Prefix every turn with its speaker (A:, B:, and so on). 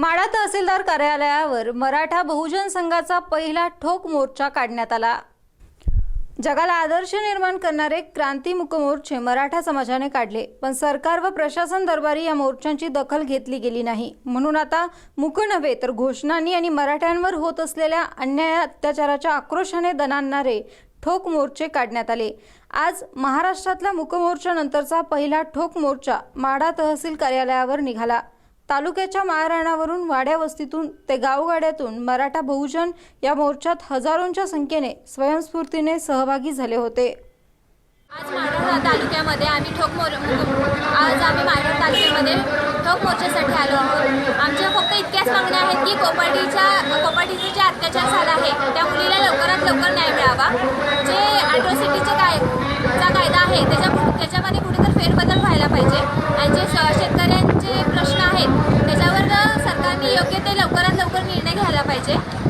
A: माढा तहसीलदार कार्यालयावर मराठा बहुजन संघाचा पहिला ठोक मोर्चा काढण्यात आला. जगाला आदर्श निर्माण करणारे क्रांती मुकमोर्चे मराठा समाजाने काढले पण सरकार व प्रशासन दरबारी या मोर्चांची दखल घेतली गेली नाही. म्हणून आता मुक नव्हे तर घोषणांनी आणि मराठ्यांवर होत असलेल्या अन्याय अत्याचाराच्या आक्रोशाने दणाणणारे ठोक मोर्चे काढण्यात आले. आज महाराष्ट्रातल्या मुकमोर्चानंतरचा पहिला ठोक मोर्चा माढा तहसील कार्यालयावर निघाला. तालुक्याच्या माळरानावरून वाड्या वस्तीतून ते गावगाड्यातून मराठा बहुजन या मोर्चात हजारोंच्या संख्येने स्वयंस्फूर्तीने सहभागी झाले होते.
B: आज माढा तालुक्यामध्ये आम्ही ठोक मोर आज आम्ही माढा तालुक्यामध्ये ठोक मोर्चासाठी आलो आहोत. आमच्या फक्त इतक्याच मागण्या आहेत की कोपाटीच्या कोपाटीचे जे अत्याचार झाला आहे त्या मुलीला लवकरात लवकर न्याय मिळावा. जे अॅट्रॉसिटीचे काय चा कायदा आहे त्याच्या प्रश्न आहेत